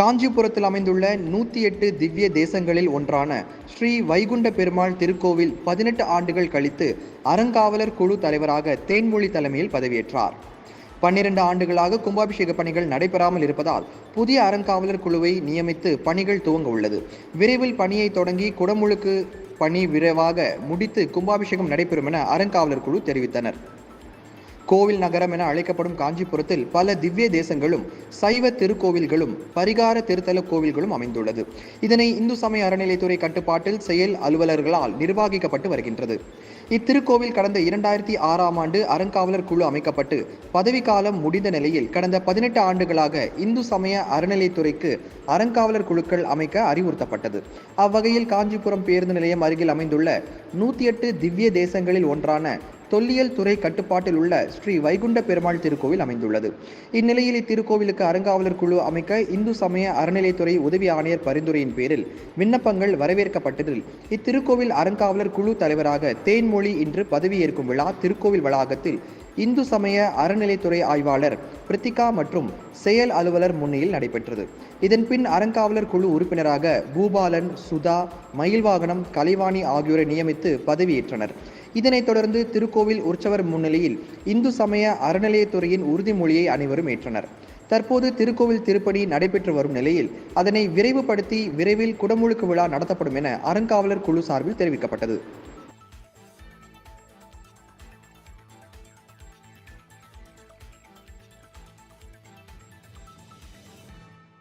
காஞ்சிபுரத்தில் அமைந்துள்ள நூற்றி எட்டு திவ்ய தேசங்களில் ஒன்றான ஸ்ரீ வைகுண்ட பெருமாள் திருக்கோவில் பதினெட்டு ஆண்டுகள் கழித்து அறங்காவலர் குழு தலைவராக தேன்மொழி தலைமையில் பதவியேற்றார். பன்னிரண்டு ஆண்டுகளாக கும்பாபிஷேக பணிகள் நடைபெறாமல் இருப்பதால் புதிய அறங்காவலர் குழுவை நியமித்து பணிகள் துவங்க உள்ளது. விரைவில் பணியை தொடங்கி குடமுழுக்கு பணி விரைவாக முடித்து கும்பாபிஷேகம் நடைபெறும் என அறங்காவலர் குழு தெரிவித்தனர். கோவில் நகரம் என அழைக்கப்படும் காஞ்சிபுரத்தில் பல திவ்ய தேசங்களும் சைவ திருக்கோவில்களும் பரிகார திருத்தல கோவில்களும் அமைந்துள்ளது. இதனை இந்து சமய அறநிலைத்துறை கட்டுப்பாட்டில் செயல் அலுவலர்களால் நிர்வகிக்கப்பட்டு வருகின்றது. இத்திருக்கோவில் கடந்த இரண்டாயிரத்தி ஆறாம் ஆண்டு அறங்காவலர் குழு அமைக்கப்பட்டு பதவிக்காலம் முடிந்த நிலையில் கடந்த பதினெட்டு ஆண்டுகளாக இந்து சமய அறநிலைத்துறைக்கு அறங்காவலர் குழுக்கள் அமைக்க அறிவுறுத்தப்பட்டது. அவ்வகையில் காஞ்சிபுரம் பேருந்து நிலையம் அருகில் அமைந்துள்ள நூத்தி எட்டு திவ்ய தேசங்களில் ஒன்றான தொல்லியல் துறை கட்டுப்பாட்டில் உள்ள ஸ்ரீ வைகுண்ட பெருமாள் திருக்கோவில் அமைந்துள்ளது. இந்நிலையில் இத்திருக்கோவிலுக்கு அறங்காவலர் குழு அமைக்க இந்து சமய அறநிலைத்துறை உதவி ஆணையர் பரிந்துரையின் பேரில் விண்ணப்பங்கள் வரவேற்கப்பட்டதில் இத்திருக்கோவில் அறங்காவலர் குழு தலைவராக தேன்மொழி இன்று பதவியேற்கும் விழா திருக்கோவில் வளாகத்தில் இந்து சமய அறநிலைத்துறை ஆய்வாளர் பிரித்திகா மற்றும் செயல் அலுவலர் முன்னிலையில் நடைபெற்றது. இதன்பின் அறங்காவலர் குழு உறுப்பினராக பூபாலன் சுதா மயில்வாகனம் கலைவாணி ஆகியோரை நியமித்து பதவியேற்றனர். இதனைத் தொடர்ந்து திருக்கோவில் உற்சவர் முன்னிலையில் இந்து சமய அறநிலையத்துறையின் உறுதிமொழியை அனைவரும் ஏற்றனர். தற்போது திருக்கோவில் திருப்பணி நடைபெற்று வரும் நிலையில் அதனை விரைவுபடுத்தி விரைவில் குடமுழுக்கு விழா நடத்தப்படும் என அறங்காவலர் குழு சார்பில் தெரிவிக்கப்பட்டது.